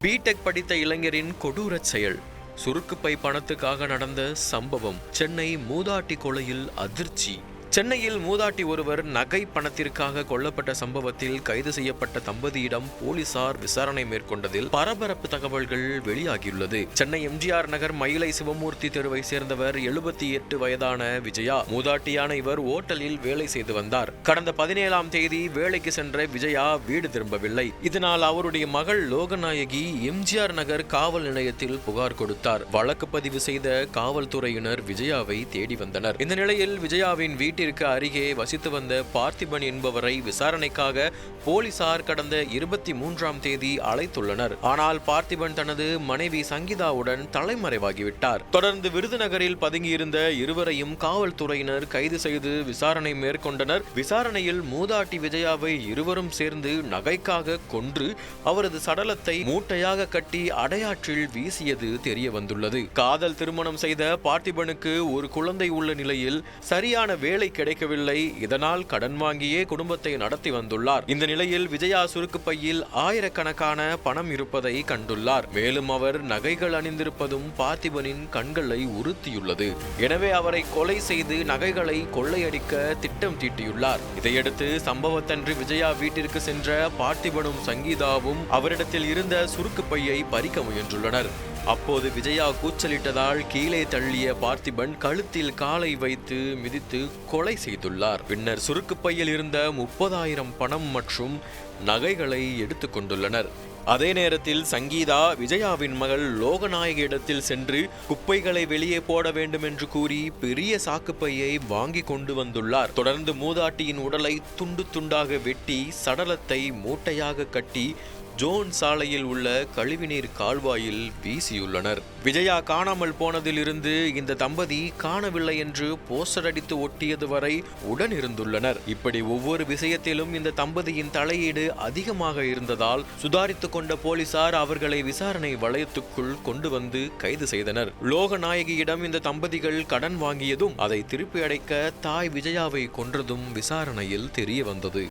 BTech படித்த இளைஞரின் கொடூரச் செயல். சுருக்குப்பை பணத்துக்காக நடந்த சம்பவம் சென்னை மூதாட்டி கொலையில் அதிர்ச்சி. சென்னையில் மூதாட்டி ஒருவர் நகை பணத்திற்காக கொல்லப்பட்ட சம்பவத்தில் கைது செய்யப்பட்ட தம்பதியிடம் போலீசார் விசாரணை மேற்கொண்டதில் பரபரப்பு தகவல்கள் வெளியாகியுள்ளது. சென்னை எம்ஜிஆர் நகர் மயிலை சிவமூர்த்தி தெருவை சேர்ந்தவர் எழுபத்தி எட்டு வயதான விஜயா. மூதாட்டியான இவர் ஓட்டலில் வேலை செய்து வந்தார். கடந்த பதினேழாம் தேதி வேலைக்கு சென்ற விஜயா வீடு திரும்பவில்லை. இதனால் அவருடைய மகள் லோகநாயகி எம்ஜிஆர் நகர் காவல் நிலையத்தில் புகார் கொடுத்தார். வழக்கு பதிவு செய்த காவல்துறையினர் விஜயாவை தேடி வந்தனர். இந்த நிலையில் விஜயாவின் வீட்டு வீட்டிற்கு அருகே வசித்து வந்த பார்த்திபன் என்பவரை விசாரணைக்காக போலீசார் கடந்த இருபத்தி மூன்றாம் தேதி அழைத்துள்ளனர். ஆனால் பார்த்திபன் தனது மனைவி சங்கீதாவுடன் தலைமறைவாகிவிட்டார். தொடர்ந்து விருதுநகரில் பதுங்கியிருந்த இருவரையும் காவல்துறையினர் கைது செய்து விசாரணை மேற்கொண்டனர். விசாரணையில் மூதாட்டி விஜயாவை இருவரும் சேர்ந்து நகைக்காக கொன்று அவரது சடலத்தை மூட்டையாக கட்டி அடையாற்றில் வீசியது தெரிய வந்துள்ளது காதல் திருமணம் செய்த பார்த்திபனுக்கு ஒரு குழந்தை உள்ள நிலையில் சரியான வேலை கிடைக்கவில்லை. இதனால் கடன் வாங்கியே குடும்பத்தை நடத்தி வந்துள்ளார். இந்த நிலையில் விஜயா சுருக்கு பையில் ஆயிரக்கணக்கான பணம் இருப்பதை கண்டுள்ளார். மேலும் அவர் நகைகள் அணிந்திருப்பதும் பார்த்திபனின் கண்களை உறுத்தியுள்ளது. எனவே அவரை கொலை செய்து நகைகளை கொள்ளையடிக்க திட்டம் தீட்டியுள்ளார். இதையடுத்து சம்பவத்தன்று விஜயா வீட்டிற்கு சென்ற பார்த்திபனும் சங்கீதாவும் அவரிடத்தில் இருந்த சுருக்கு பையை பறிக்க முயன்றுள்ளனர். அப்போது விஜயா கூச்சலிட்டதால் கீழே தள்ளிய பார்த்திபன் கழுத்தில் காலை வைத்து மிதித்து கொலை செய்துள்ளார். பின்னர் சுருக்கு பையில் இருந்த முப்பதாயிரம் பணம் மற்றும் நகைகளை எடுத்து கொண்டுள்ளனர். அதே நேரத்தில் சங்கீதா விஜயாவின் மகள் லோகநாயக இடத்தில் சென்று குப்பைகளை வெளியே போட வேண்டும் என்று கூறி பெரிய சாக்குப்பையை வாங்கி கொண்டு வந்துள்ளார். தொடர்ந்து மூதாட்டியின் உடலை துண்டு துண்டாக வெட்டி சடலத்தை மூட்டையாக கட்டி ஜோன் சாலையில் உள்ள கழிவுநீர் கால்வாயில் வீசியுள்ளனர். விஜயா காணாமல் போனதிலிருந்து இந்த தம்பதி காணவில்லை என்று போஸ்டர் அடித்து ஒட்டியது வரை உடன் இருந்துள்ளனர் இப்படி ஒவ்வொரு விஷயத்திலும் இந்த தம்பதியின் தலையீடு அதிகமாக இருந்ததால் சுதாரித்துக் கொண்ட போலீசார் அவர்களை விசாரணை வளையத்துக்குள் கொண்டு வந்து கைது செய்தனர். லோகநாயகியிடம் இந்த தம்பதிகள் கடன் வாங்கியதும் அதை திருப்பி அடைக்க தாய் விஜயாவை கொன்றதும் விசாரணையில் தெரிய வந்தது